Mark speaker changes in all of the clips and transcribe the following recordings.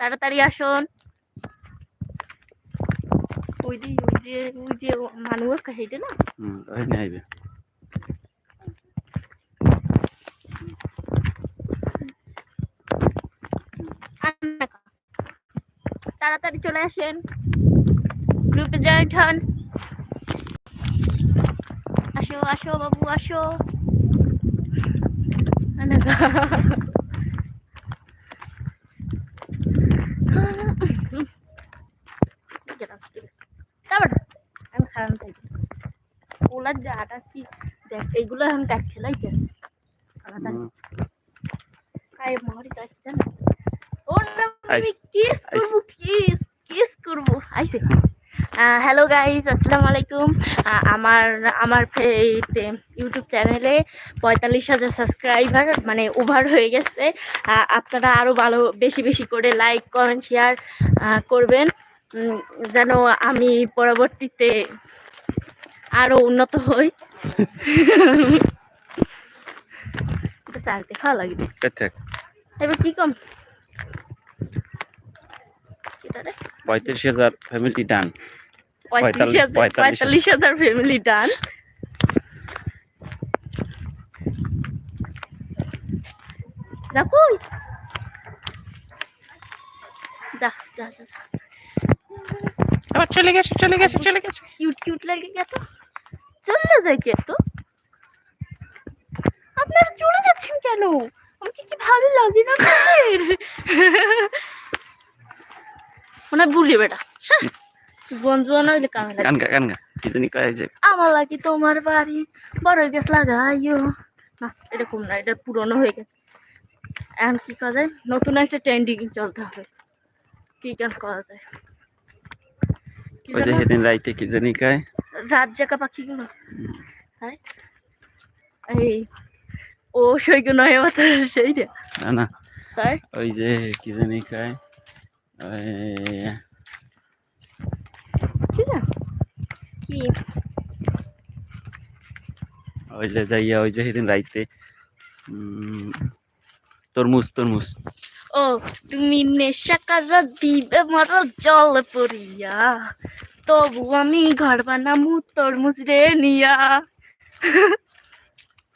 Speaker 1: তাড়াতাড়ি আসুন। ওই যে ওই যে ওই যে মানুষ হেঁটে না?
Speaker 2: হুম ওখানে আইবে।
Speaker 1: তাড়াতাড়ি চলে আসেন। গ্রুপে জয়েন্ট হন। আসো আসো বাবু আসো। ওলার জাটা কি? দেখ এইগুলো আমি দেখ খেলাই দেখ। কায় মহরি কাছে ও না আমি কিস করব কিস কিস করব। আইছে হ্যালো গাইস আসসালামু আলাইকুম। আমার আমার ইউটিউব চ্যানেলে পঁয়তাল্লিশ হাজার সাবস্ক্রাইবার মানে ওভার হয়ে গেছে। আপনারা আরও ভালো বেশি বেশি করে লাইক কমেন্ট শেয়ার করবেন। উম, যেন আমি পরবর্তীতে আরও উন্নত হই। এটা চালতে খাওয়া লাগবে। এবার কি কম?
Speaker 2: পঁয়ত্রিশ হাজার ফ্যামিলি ডান
Speaker 1: পঁয়ত্রিশ হাজার
Speaker 2: পঁয়তাল্লিশ
Speaker 1: পঁয়তাল্লিশ হাজার ফ্যামিলি ডান যা কই? যা যা যা যা।
Speaker 2: আবার চলে গেছে চলে গেছে চলে গেছে।
Speaker 1: কিউট কিউট লাগে গেত চলে যায় কে তো আপনারা চলে যাচ্ছেন কেন? আমাকে কি ভালো লাগে না আপনাদের? মনে হয় বুড়ি বেটা বন্ধুয়া নইলে কামে লাগে।
Speaker 2: গান গা গান গা কি জানি কয় যে।
Speaker 1: আমার লাগি তোমার বাড়ি বড় গাছ লাগাইও। না এটা কম না এটা পুরনো হয়ে গেছে। এখন কি করা যায়? নতুন একটা ট্রেন্ডিং চলতে হবে। কি গান করা যায়?
Speaker 2: ওই যে সেদিন রাইতে কি জানি কয়
Speaker 1: রাত জাগা পাখিগুলো। হ্যাঁ? এই ও সৈক্য নয় মাথার সেইটা।
Speaker 2: না না। ওই যে কি জানি ওই
Speaker 1: কি
Speaker 2: ওই যে যাইয়া ওই যে সেদিন রাইতে তরমুজ তরমুজ।
Speaker 1: ও তুমি নেশা কাজা দিবে মারো জল পড়িয়া। তবু আমি ঘর বানামু তরমুজ রে নিয়া।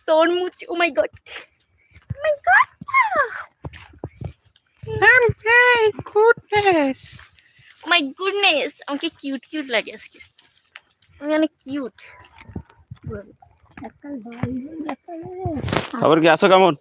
Speaker 1: তরমুজ ও my god oh my god
Speaker 2: goodness
Speaker 1: oh my goodness আমাকে কিউট কিউট লাগে আজকে। আমি অনেক কিউট
Speaker 2: খবর কি আছো কেমন?